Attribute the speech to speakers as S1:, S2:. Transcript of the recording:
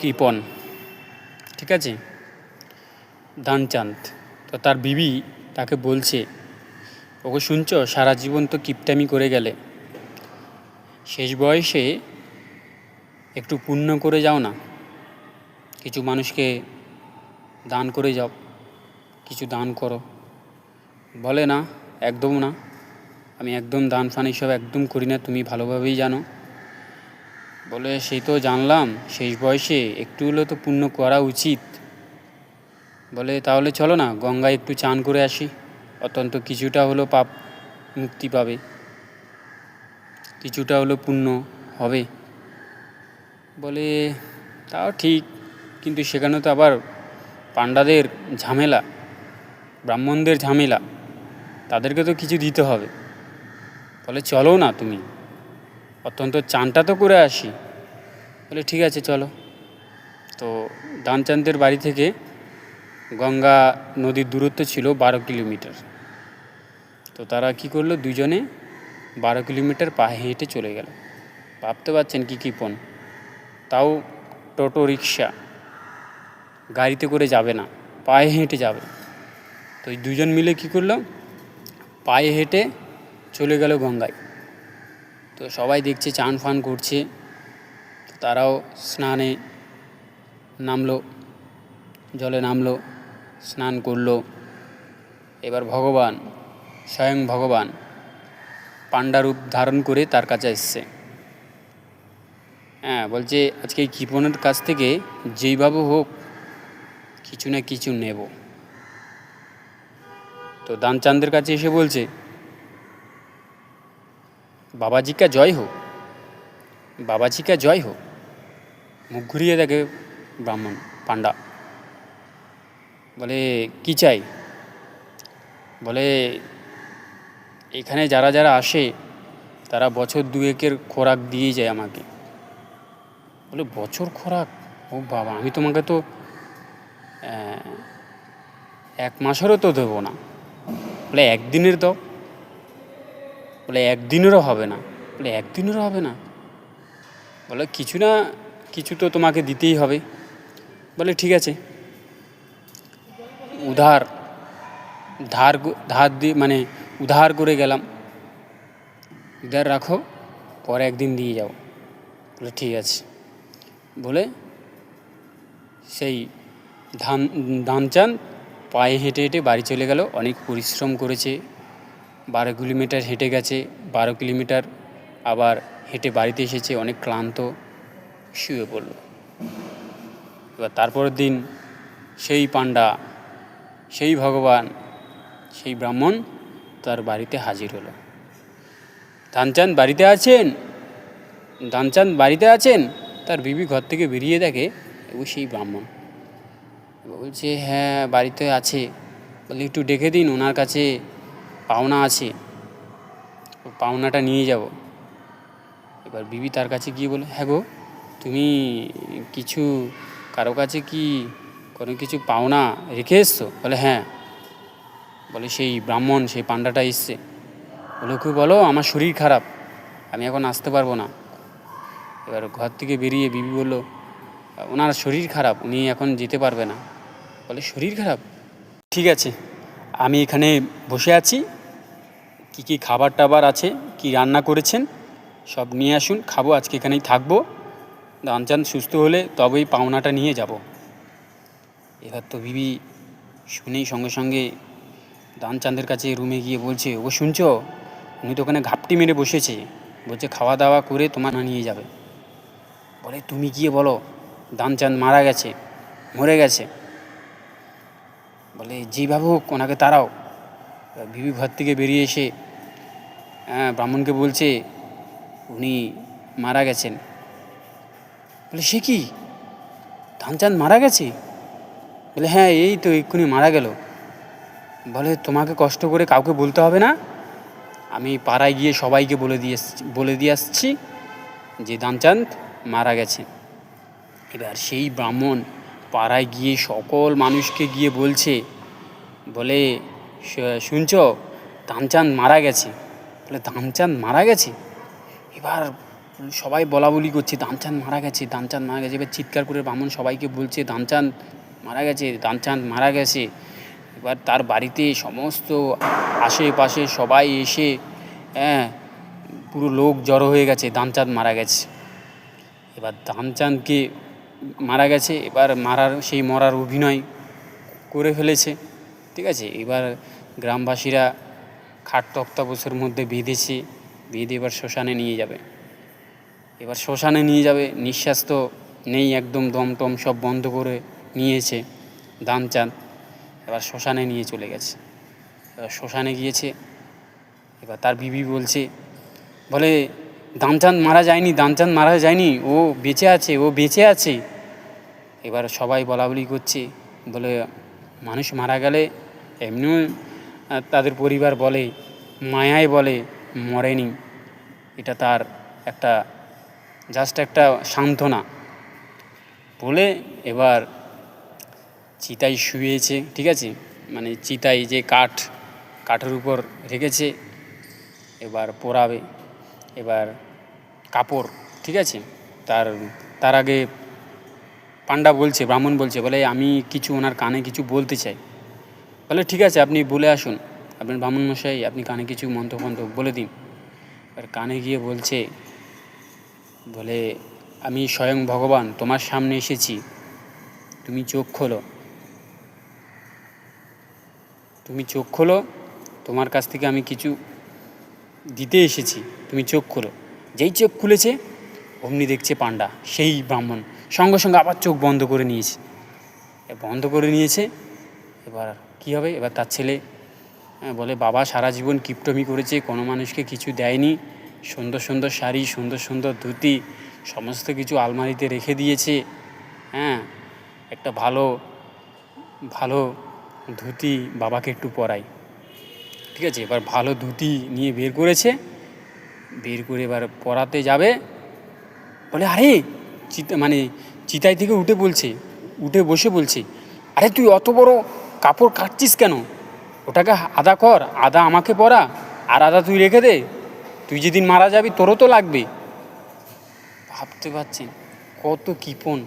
S1: কৃপন। ঠিক আছে? দানচাঁদ তো তার বিবি তাকে বলছে ওকে শুনছ, সারা জীবন তো কিপটামি করে গেলে। শেষ বয়সে একটু পুণ্য করে যাও না। কিছু মানুষকে দান করে যাও। কিছু দান করো। বলে না, একদম না। আমি একদম দান ফান এসব একদম করি না, তুমি ভালোভাবেই জানো। বলে, সেই তো জানলাম, শেষ বয়সে একটু হলেও তো পুণ্য করা উচিত। বলে, তাহলে চলো না, গঙ্গায় একটু চান করে আসি, অত্যন্ত কিছুটা হলো পাপ মুক্তি পাবে, কিছুটা হলো পুণ্য হবে। বলে, তাও ঠিক, কিন্তু সেখানে তো আবার পাণ্ডাদের ঝামেলা, ব্রাহ্মণদের ঝামেলা, তাদেরকে তো কিছু দিতে হবে। বলে, চলো না তুমি। অত্যন্ত চানটা তো করে আসি। বলে, ঠিক আছে, চলো। তো দানচাঁদের বাড়ি থেকে গঙ্গা নদীর দূরত্ব ছিল বারো কিলোমিটার। তো তারা কি করল? দুজনে বারো কিলোমিটার পায়ে হেঁটে চলে গেল। ভাবতে পারছেন কি কৃপন তাও টোটো রিক্সা গাড়িতে করে যাবে না, পায়ে হেঁটে যাবে। তো দুজন মিলে কি করল? পায়ে হেঁটে চলে গেল গঙ্গায়। তো সবাই দেখছে, চান ফান করছে। তারাও স্নানে নামলো, জলে নামলো, স্নান করল। এবার ভগবান, স্বয়ং ভগবান পাণ্ডারূপ ধারণ করে তার কাছে এসছে। হ্যাঁ বলছে, আজকে এই কৃপণের কাছ থেকে যেইভাবে হোক কিছু না কিছু নেব। তো দানচাঁদের কাছে এসে বলছে বাবাজি কা জয় হোক। বাবাজি কা জয় হোক। মুখ ঘুরিয়ে দেখে ব্রাহ্মণ, পাণ্ডা। বলে, কি চাই? বলে, এখানে যারা যারা আসে, তারা বছর দুয়েকের খোরাক দিয়ে যায় আমাকে। বলে, বছর খোরাক? ও বাবা, আমি তোমাকে তো এক মাসেরও তো দেবো না। বলে, একদিনের দাও বলে একদিনেরও হবে না। বলে একদিনেরও হবে না। বলে কিছু না, কিছু তো তোমাকে দিতেই হবে। বলে ঠিক আছে। উধার, ধার ধার দিয়ে মানে উধার করে গেলাম। উধার রাখো, পরে একদিন দিয়ে যাও। বলে ঠিক আছে। বলে সেই ধান ধানচাঁদ পায়ে হেঁটে হেঁটে বাড়ি চলে গেল। অনেক পরিশ্রম করেছে। বারো কিলোমিটার হেঁটে গেছে, বারো কিলোমিটার আবার হেঁটে বাড়িতে এসেছে, অনেক ক্লান্ত, শুয়ে পড়ল। এবার তারপরের দিন সেই পাণ্ডা, সেই ভগবান, সেই ব্রাহ্মণ তার বাড়িতে হাজির হলো। ধানচাঁদ বাড়িতে আছেন? ধানচাঁদ বাড়িতে আছেন? তার বিবি ঘর থেকে বেরিয়ে দেখে ও সেই ব্রাহ্মণ। বলছে হ্যাঁ বাড়িতে আছে। বলে, একটু ডেকে দিন ওনার কাছে। পাওনা আছে পাওনাটা নিয়ে যাব। এবার বিবি তার কাছে গিয়ে বলে হ্যাঁ গো, তুমি কিছু, কারও কাছে কি কোনো কিছু পাওনা রেখে এসছো? বলে হ্যাঁ। বলে, সেই ব্রাহ্মণ, সেই পান্ডাটা এসছে। বলে, ওকে বলো, আমার শরীর খারাপ, আমি এখন আসতে পারব না। এবার ঘর থেকে বেরিয়ে বিবি বলল, ওনার শরীর খারাপ, উনি এখন যেতে পারবে না। বলে, শরীর খারাপ? ঠিক আছে, আমি এখানে বসে আছি কি কি খাবার টাবার আছে, কি রান্না করেছেন, সব নিয়ে আসুন, খাব, আজকে এখানেই থাকব। দানচাঁদ সুস্থ হলে তবেই পাওনাটা নিয়ে যাব। এবার তো বিবি শুনেই সঙ্গে সঙ্গে দানচাঁদের কাছে রুমে গিয়ে বলছে, ও শুনছো? উনি তো ওখানে ঘাপটি মেরে বসেছে। বলছে খাওয়া দাওয়া করে তোমার না নিয়ে যাবে। বলে, তুমি গিয়ে বলো দানচাঁদ মারা গেছে, মরে গেছে। বলে যেভাবে হোক ওনাকে এবার বিবি ঘর থেকে বেরিয়ে এসে ব্রাহ্মণকে বলছে, উনি মারা গেছেন। বলে, সে কি? ধানচাঁদ মারা গেছে? বলে হ্যাঁ এই তো এক্ষুনি মারা গেল। বলে, তোমাকে কষ্ট করে কাউকে বলতে হবে না। আমি পাড়ায় গিয়ে সবাইকে বলে দিয়ে বলে দিয়ে আসছি যে দানচাঁদ মারা গেছে। এবার সেই ব্রাহ্মণ পাড়ায় গিয়ে সকল মানুষকে গিয়ে বলছে, বলে, "শু- শুনছো? ধানচাঁদ মারা গেছে। বলে ধানচাঁদ মারা গেছে? এবার সবাই বলা বলি করছে দানচাঁদ মারা গেছে দানচাঁদ মারা গেছে। এবার চিৎকার করে ব্রাহ্মণ সবাইকে বলছে দানচাঁদ মারা গেছে দানচাঁদ মারা গেছে। এবার তার বাড়িতে সমস্ত আশেপাশে সবাই এসে হ্যাঁ পুরো লোক জড়ো হয়ে গেছে দানচাঁদ মারা গেছে। এবার দানচাঁদকে মারা গেছে, এবার মারার, সেই মরার অভিনয় করে ফেলেছে। ঠিক আছে? এবার গ্রামবাসীরা খাট তক্তাপোষের মধ্যে বেঁধেছে বেঁধে এবার শ্মশানে নিয়ে যাবে। এবার শ্মশানে নিয়ে যাবে, নিঃশ্বাস তো নেই একদম, দম টম সব বন্ধ করে নিয়েছে দানচাঁদ এবার শ্মশানে নিয়ে চলে গেছে। এবার শ্মশানে গিয়েছে, এবার তার বিবি বলছে, বলে দানচাঁদ মারা যায়নি দানচাঁদ মারা যায়নি, ও বেঁচে আছে, ও বেঁচে আছে। এবার সবাই বলাবলি করছে, বলে, মানুষ মারা গেলে এমনিও তাদের পরিবার বলে, মায়ায় বলে, মরেনি। এটা তার একটা জাস্ট একটা সান্ত্বনা। বলে এবার চিতায় শুয়েছে, ঠিক আছে? মানে চিতায় যে কাঠ, কাঠের উপর রেখেছে, এবার পোড়াবে। এবার কাপড়, ঠিক আছে? তার তার আগে পাণ্ডা বলছে, ব্রাহ্মণ বলছে, বলে, আমি কিছু ওনার কানে কিছু বলতে চাই। বলে ঠিক আছে, আপনি বলে আসুন। আপনার ব্রাহ্মণ মশাই, আপনি কানে কিছু মন্ত্র মন্ত্র বলে দিন। এবার কানে গিয়ে বলছে, বলে, আমি স্বয়ং ভগবান, তোমার সামনে এসেছি। তুমি চোখ খোলো। তুমি চোখ খোলো, তোমার কাছ থেকে আমি কিছু দিতে এসেছি। তুমি চোখ খোলো। যেই চোখ খুলেছে, অমনি দেখছে পান্ডা সেই ব্রাহ্মণ। সঙ্গে সঙ্গে আবার চোখ বন্ধ করে নিয়েছে। বন্ধ করে নিয়েছে, এবার কি হবে? এবার তার ছেলে হ্যাঁ, বলে বাবা সারা জীবন কিপটমি করেছে কোনো মানুষকে কিছু দেয়নি। সুন্দর সুন্দর শাড়ি সুন্দর সুন্দর ধুতি সমস্ত কিছু আলমারিতে রেখে দিয়েছে। হ্যাঁ একটা ভালো ভালো ধুতি বাবাকে একটু পরাই। ঠিক আছে এবার ভালো ধুতি নিয়ে বের করেছে। বের করে এবার পরাতে যাবে। বলে আরে চিতা মানে চিতাই থেকে উঠে বলছে উঠে বসে বলছে আরে তুই অত বড় কাপড় কাটছিস কেন? ওটাকে আদা কর, আদা আমাকে পরা, আর আদা তুই রেখে দে। তুই যেদিন মারা যাবি, তোরও তো লাগবে। ভাবতে পারছেন কত কিপন।